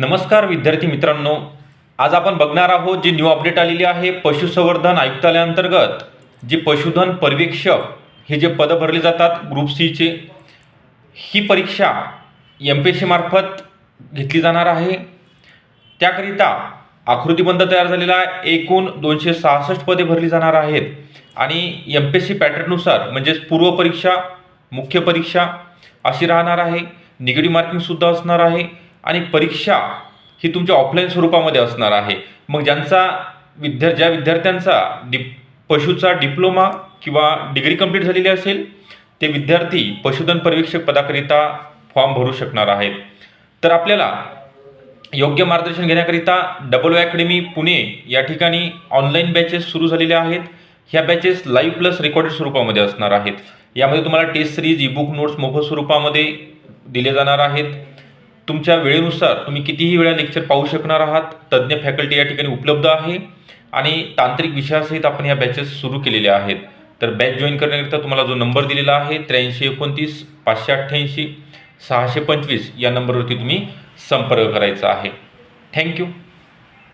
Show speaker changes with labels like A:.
A: नमस्कार विद्यार्थी मित्रांनो. आज आपण बघणार आहोत जी न्यू अपडेट आलेली आहे पशुसंवर्धन आयुक्तालयाअंतर्गत जे पशुधन पर्यवेक्षक हे जे पदं भरले जातात ग्रुप सीचे ही परीक्षा एम पी एस सीमार्फत घेतली जाणार आहे. त्याकरिता आकृतीबंध तयार झालेला आहे. एकूण दोनशे सहासष्ट पदे भरली जाणार आहेत. आणि एम पी एस सी पॅटर्ननुसार म्हणजेच पूर्व परीक्षा मुख्य परीक्षा अशी राहणार आहे. निगेटिव्ह मार्किंगसुद्धा असणार आहे. आणि परीक्षा ही तुमच्या ऑफलाईन स्वरूपामध्ये असणार आहे. मग ज्यांचा विद्या ज्या विद्यार्थ्यांचा डिप पशुचा डिप्लोमा किंवा डिग्री कंप्लीट झालेली असेल ते विद्यार्थी पशुधन पर्यवेक्षक पदाकरिता फॉर्म भरू शकणार आहेत. तर आपल्याला योग्य मार्गदर्शन घेण्याकरिता डबल अकॅडमी पुणे या ठिकाणी ऑनलाईन बॅचेस सुरू झालेल्या आहेत. ह्या बॅचेस लाईव्ह प्लस रेकॉर्डेड स्वरूपामध्ये असणार आहेत. यामध्ये तुम्हाला टेस्ट सिरीज ईबुक नोट्स मोफत स्वरूपामध्ये दिले जाणार आहेत. तुमच्या वेळेनुसार तुम्ही कितीही वेळा लेक्चर पाहू शकणार आहात. तज्ज्ञ फॅकल्टी या ठिकाणी उपलब्ध आहे. आणि तांत्रिक विषयासहित आपण या बॅचेस सुरू केलेल्या आहेत. तर बॅच जॉईन करण्याकरिता तुम्हाला जो नंबर दिलेला आहे त्र्याऐंशी एकोणतीस पाचशे अठ्ठ्याऐंशी सहाशे पंचवीस या नंबरवरती तुम्ही संपर्क करायचा आहे. थँक्यू